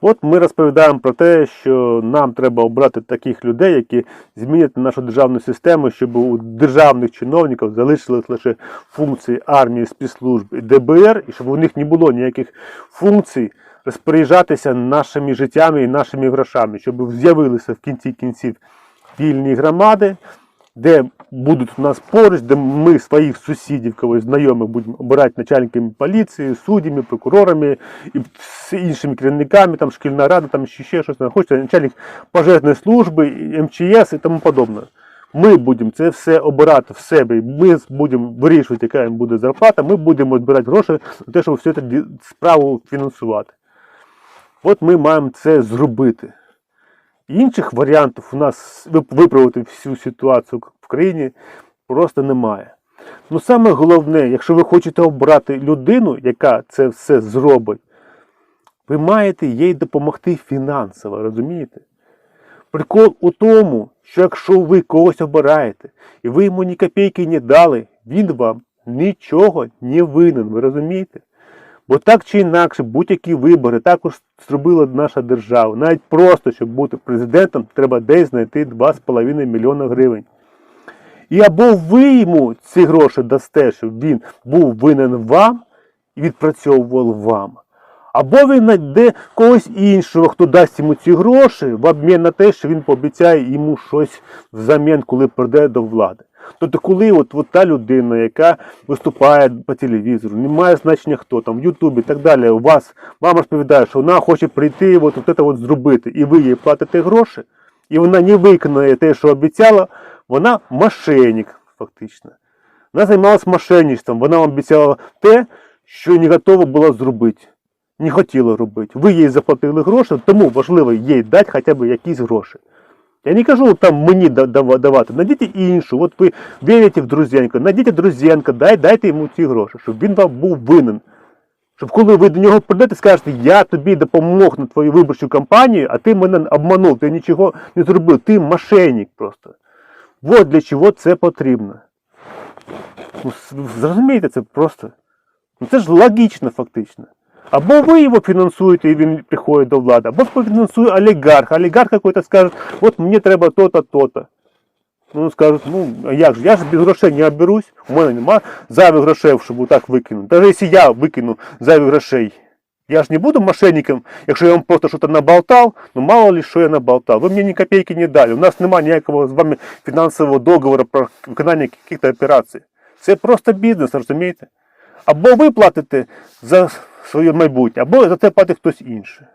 От ми розповідаємо про те, що нам треба обрати таких людей, які змінять нашу державну систему, щоб у державних чиновників залишились лише функції армії, спецслужб і ДБР, і щоб у них не було ніяких функцій розпоряджатися нашими життями і нашими грошами, щоб з'явилися в кінці кінців вільні громади, де будуть у нас поруч, де ми своїх сусідів, когось знайомих будемо обирати начальниками поліції, суддями, прокурорами і іншими керівниками, там шкільна рада, там ще, щось, хочете начальник пожежної служби, МЧС і тому подобне. Ми будемо це все обирати в себе, ми будемо вирішувати, яка їм буде зарплата, ми будемо збирати гроші на те, щоб всю цю справу фінансувати. От ми маємо це зробити. Інших варіантів у нас виправити всю ситуацію в країні просто немає. Ну саме головне, якщо ви хочете обрати людину, яка це все зробить, ви маєте їй допомогти фінансово, розумієте? Прикол у тому, що якщо ви когось обираєте, і ви йому ні копійки не дали, він вам нічого не винен, ви розумієте? Бо так чи інакше, будь-які вибори також зробила наша держава. Навіть просто, щоб бути президентом, треба десь знайти 2,5 мільйона гривень. І або ви йому ці гроші дасте, щоб він був винен вам і відпрацьовував вам. Або він знайде когось іншого, хто дасть йому ці гроші в обмін на те, що він пообіцяє йому щось взамін, коли прийде до влади. Тобто, коли от, от та людина, яка виступає по телевізору, не має значення хто там, в Ютубі і так далі, у вас вам розповідає, що вона хоче прийти, от, от це от зробити, і ви їй платите гроші, і вона не виконує те, що обіцяла, вона мошенник, фактично. Вона займалася мошенництвом, вона вам обіцяла те, що не готова була зробити. Не хотіла робити. Ви їй заплатили гроші, тому важливо їй дати хоча б якісь гроші. Я не кажу там мені давати, найдіть іншу. От ви вірите в Друзенка, найдіть Друзенка, дай, дайте йому ці гроші, щоб він вам був винен. Щоб коли ви до нього прийдете, скажете, я тобі допомог на твою виборчу кампанію, а ти мене обманув, ти нічого не зробив, ти мошенник просто. От для чого це потрібно. Ну, зрозумієте, це просто. Ну це ж логічно фактично. Або ви його фінансуєте, і він приходить до влади, або фінансує олігарх. Олігарх якийсь скаже, от мені треба то-то, то-то. Ну, скажуть, ну, а як же, я ж без грошей не оберусь, у мене немає зайвих грошей, щоб так викинути. Навіть якщо я викину зайвих грошей, я ж не буду мошенником, якщо я вам просто щось наболтав, ну мало ли що я наболтав. Ви мені ні копійки не дали. У нас немає ніякого з вами фінансового договору про виконання якихось операцій. Це просто бізнес, розумієте? Або ви платите за своє майбутнє, або за це платить хтось інший.